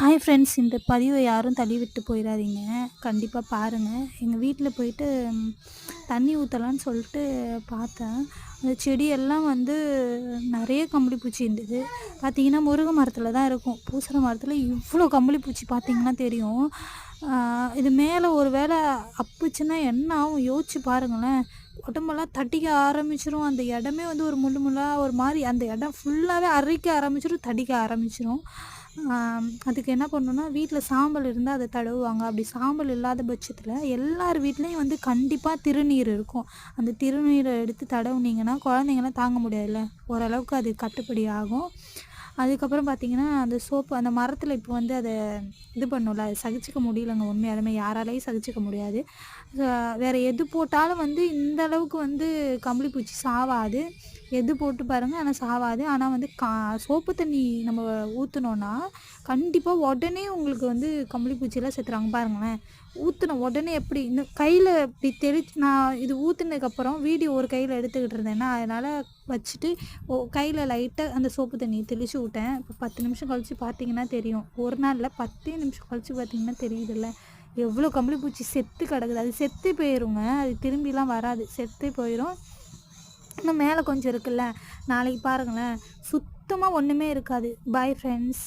Hi friends இந்த பதிவை யாரும் தள்ளி விட்டு போயிடாதீங்க. கண்டிப்பாக பாருங்கள் எங்கள் வீட்டில் போயிட்டு தண்ணி ஊற்றலான்னு சொல்லிட்டு பார்த்தேன். அந்த செடியெல்லாம் வந்து நிறைய கம்பளி பூச்சி இருந்தது. பார்த்தீங்கன்னா முருங்கை மரத்தில் தான் இருக்கும். பூசண மரத்தில் இவ்வளோ கம்பளி பூச்சி பார்த்தீங்கன்னா தெரியும். இது மேலே ஒரு வேளை அப்புச்சுன்னா என்ன ஆகும்? யோசிச்சு பாருங்களேன். உடம்பெல்லாம் தட்டிக்க ஆரம்பிச்சிரும். அந்த இடமே வந்து ஒரு முள்ளு முள்ளாக ஒரு மாதிரி அந்த இடம் ஃபுல்லாகவே அரிக்க ஆரம்பிச்சிடும் தடிக்க ஆரம்பிச்சிரும். அதுக்கு என்ன பண்ணணும்னா வீட்டில் சாம்பல் இருந்தால் அதை தடவுவாங்க. அப்படி சாம்பல் இல்லாத பட்சத்தில் எல்லார் வீட்லேயும் வந்து கண்டிப்பாக திருநீர் இருக்கும். அந்த திருநீரை எடுத்து தடவுனீங்கன்னா குழந்தைங்களாம் தாங்க முடியாதுல்ல. ஓரளவுக்கு அது கட்டுப்படி ஆகும். அதுக்கப்புறம் பார்த்தீங்கன்னா அந்த சோப்பு அந்த மரத்தில் இப்போ வந்து அதை இது பண்ணும்ல அது சகிச்சிக்க முடியலங்க உண்மையாலுமே. யாராலையும் சகிச்சிக்க முடியாது. வேறு எது போட்டாலும் வந்து இந்த அளவுக்கு வந்து கம்பளி பூச்சி சாவாது. எது போட்டு பாருங்கள் ஆனால் சாவாது. ஆனால் வந்து கா சோப்பு தண்ணி நம்ம ஊற்றுனோன்னா கண்டிப்பாக உடனே உங்களுக்கு வந்து கம்பளி பூச்சியெல்லாம் செத்துறாங்க பாருங்களேன். ஊற்றின உடனே எப்படி இந்த கையில் இப்படி தெளி நான் இது ஊற்றுனதுக்கப்புறம் வீடியோ ஒரு கையில் எடுத்துக்கிட்டு இருந்தேன்னா அதனால் வச்சுட்டு ஓ கையில் லைட்டாக அந்த சோப்பு தண்ணி தெளித்து விட்டேன் இப்போ பத்து நிமிஷம் கழித்து பார்த்தீங்கன்னா தெரியும். ஒரு நாளில் பத்தே நிமிஷம் கழித்து பார்த்தீங்கன்னா தெரியுதுல்ல. எவ்வளோ கம்பளி பூச்சி செத்து கிடக்குது. அது செத்து போயிருங்க. அது திரும்பிலாம் வராது. செத்து போயிடும் இன்னும் மேலே கொஞ்சம் இருக்குல்ல. நாளைக்கு பாருங்களேன். சுத்தமாக ஒன்றுமே இருக்காது. Bye friends